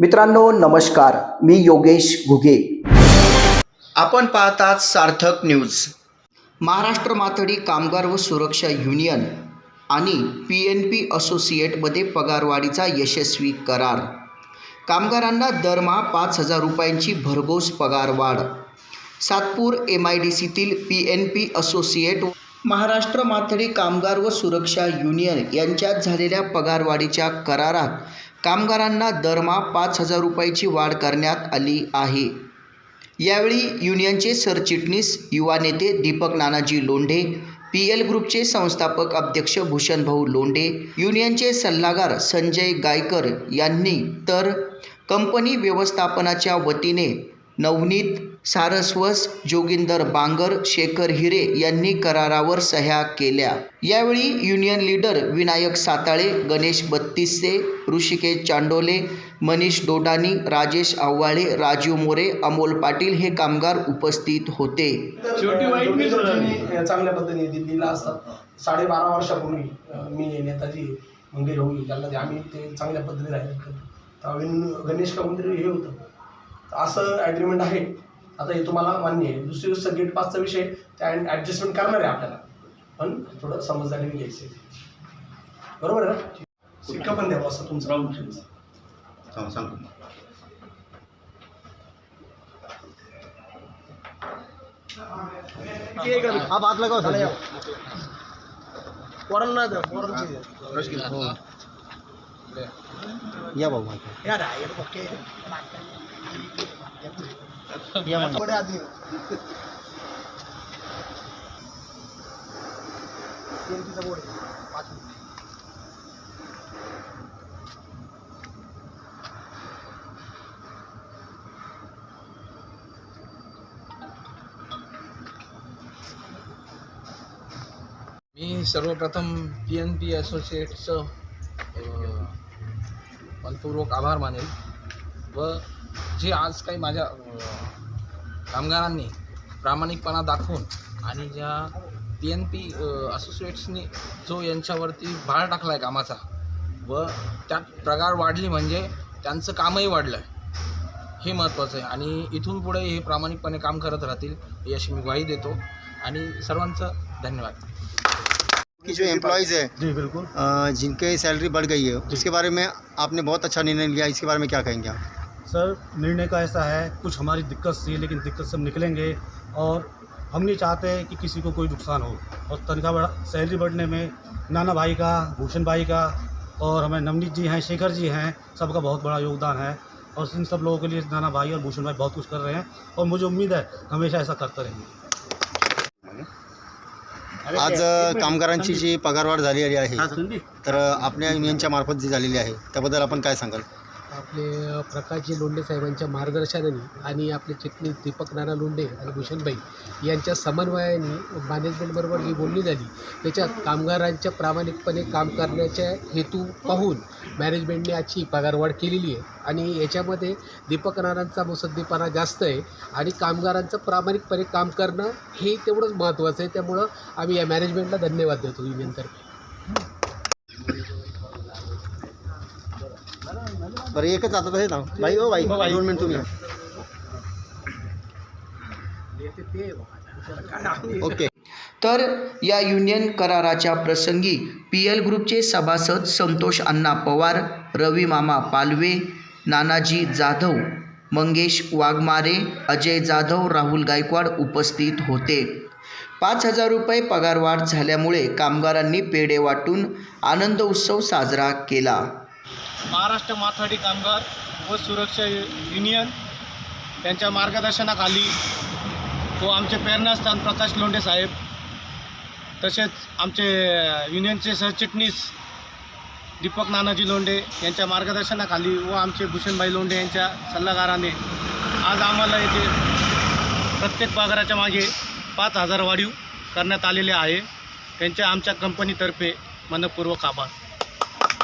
मित्रांनो नमस्कार. मी योगेश घुगे. आपण पाहतात सार्थक न्यूज. महाराष्ट्र माथडी कामगार व सुरक्षा युनियन आणि पी एन पी असोसिएटमध्ये पगारवाढीचा यशस्वी करार. कामगारांना दरमहा पाच हजार रुपयांची भरघोस पगारवाढ. Satpur M I D सीतील P N P associate Maharashtra माथडी कामगार व सुरक्षा युनियन यांच्यात झालेल्या पगारवाढीच्या करारात कामगारांना दरमहा पाच हजार रुपयाची वाढ करण्यात आली आहे. यावेळी युनियनचे सरचिटणीस युवा नेते दीपक नानाजी लोंढे पी एल ग्रुपचे संस्थापक अध्यक्ष भूषणभाऊ लोंढे युनियनचे सल्लागार संजय गायकर यांनी तर कंपनी व्यवस्थापनाच्या वतीने नवनीत सारस्वस जोगिंदर बांगर शेखर हिरे यांनी करारावर सह्या केल्या. यावेळी युनियन लीडर विनायक साताळे गणेश बत्तीसे ऋषिकेश चांडोले मनीष डोडानी राजेश आव्हाळे राजीव मोरे अमोल पाटील हे कामगार उपस्थित होते. चांगल्या पद्धतीने दिल्लीला असतात. साडेबारा वर्षापूर्वी मी नेताजी मंगेश भाऊ ज्यांना ते आम्ही ते चांगल्या पद्धतीने राहिले. गणेश का मंदिर हे होतं. असं ॲग्रीमेंट आहे. आता हे तुम्हाला मान्य आहे. दुसरी गोष्ट गेट पासचा विषय त्या ॲडजस्टमेंट करणार आहे आपल्याला. पण थोडं समजदारीने घ्यायचं आहे. बरोबर आहे ना? सिक्का पण द्यावा असं तुमचं. हा, सांगतो लगाओ सर पोरांना द्या पोरांची द्या. या भाऊ या या. या मागे. मिनिट. मी सर्वप्रथम पी एन पी असोसिएटचं मनपूर्वक आभार मानेल व जे आज काही माझ्या कामगारांनी प्रामाणिकपणा दाखवून आणि ज्या पी एन पी असोसिएट्सनी जो यांच्यावरती भार टाकला आहे कामाचा व त्यात प्रगार वाढली म्हणजे त्यांचं कामही वाढलं आहे हे महत्त्वाचं आहे. आणि इथून पुढे हे प्रामाणिकपणे काम करत राहतील याची मी ग्वाही देतो. आणि सर्वांचं धन्यवाद. की जो एम्प्लॉयज़ है जी बिल्कुल। जिनकी सैलरी बढ़ गई है उसके बारे में आपने बहुत अच्छा निर्णय लिया इसके बारे में क्या कहेंगे आप? सर निर्णय का ऐसा है कुछ हमारी दिक्कत थी लेकिन दिक्कत से हम निकलेंगे और हम नहीं चाहते कि किसी को कोई नुकसान हो। और तनख्वाह बढ़ा सैलरी बढ़ने में नाना भाई का भूषण भाई का और हमें नवनीत जी हैं शेखर जी हैं सबका बहुत बड़ा योगदान है और इन सब लोगों के लिए नाना भाई और भूषण भाई बहुत कुछ कर रहे हैं और मुझे उम्मीद है हमेशा ऐसा करते रहेंगे। आज कामगारांची जी पगारवाढ झालेली आहे तर आपल्या युनियनच्या मार्फत जी झालेली आहे त्याबद्दल आपण काय सांगाल? आपले प्रकाशजी लोंढे साहेबांच्या मार्गदर्शनाने आणि आपले चिटणीस दीपक नाना लोंढे आणि भूषणबाई यांच्या समन्वयाने मॅनेजमेंटबरोबर जी बोलणी झाली. त्याच्यात कामगारांच्या प्रामाणिकपणे काम करण्याच्या हेतू पाहून मॅनेजमेंटने आजची पगारवाढ केलेली आहे आणि याच्यामध्ये दीपक नानांचा मुसद्दीपणा जास्त आहे आणि कामगारांचं प्रामाणिकपणे काम करणं हे तेवढंच महत्त्वाचं आहे. त्यामुळं आम्ही या मॅनेजमेंटला धन्यवाद देतो. युनियनतर्फे बरं एकच आता हे ना भाई ओ भाई दोन मिनिट तुम्ही. ओके. तर या युनियन कराराच्या प्रसंगी पी एल ग्रुपचे सभासद संतोष अण्णा पवार रवी मामा पालवे नानाजी जाधव मंगेश वाघमारे अजय जाधव राहुल गायकवाड उपस्थित होते. पाच हजार रुपये पगारवाढ झाल्यामुळे कामगारांनी पेढे वाटून आनंद उत्सव साजरा केला. महाराष्ट्र माथाडी कामगार व सुरक्षा यु- युनियन त्यांच्या मार्गदर्शनाखाली व आमचे प्रेरणास्थान प्रकाश लोंढे साहेब तसेच आमचे युनियनचे सरचिटणीस दीपक नानाजी लोंढे यांच्या मार्गदर्शनाखाली व आमचे भूषणभाई लोंढे यांच्या सल्लागाराने आज आम्हाला येथे प्रत्येक पगाराच्या मागे पाच हजार वाढीव करण्यात आलेले आहे. त्यांच्या आमच्या कंपनीतर्फे मनपूर्वक आभार.